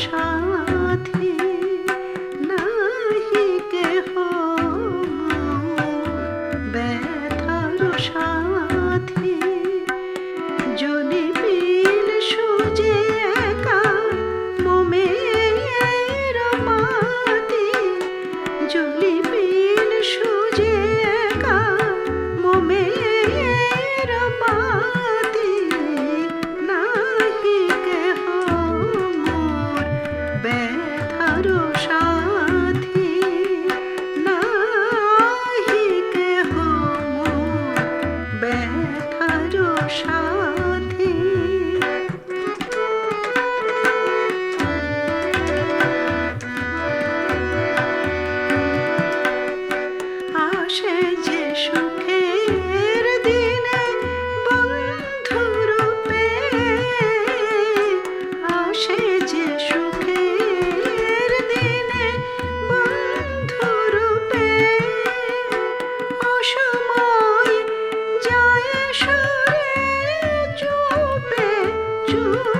ভাষা আসে যে সুখের দিনে বন্ধু রূপে আসে যে সুখের দিনে বন্ধু রূপে অসময় যায় সুরে চুপে চুপে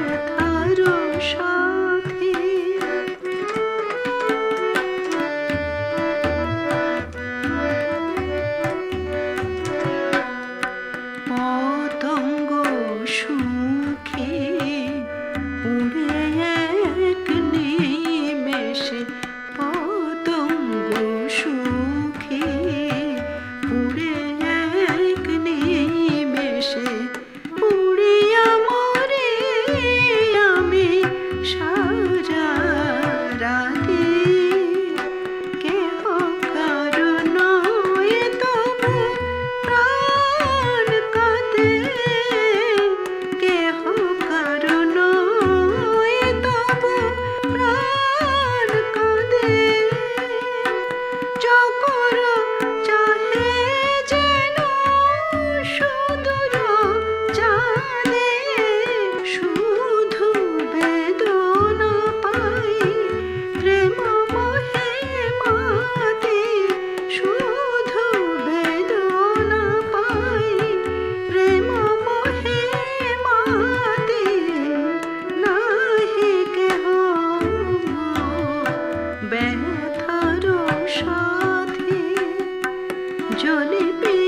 চলে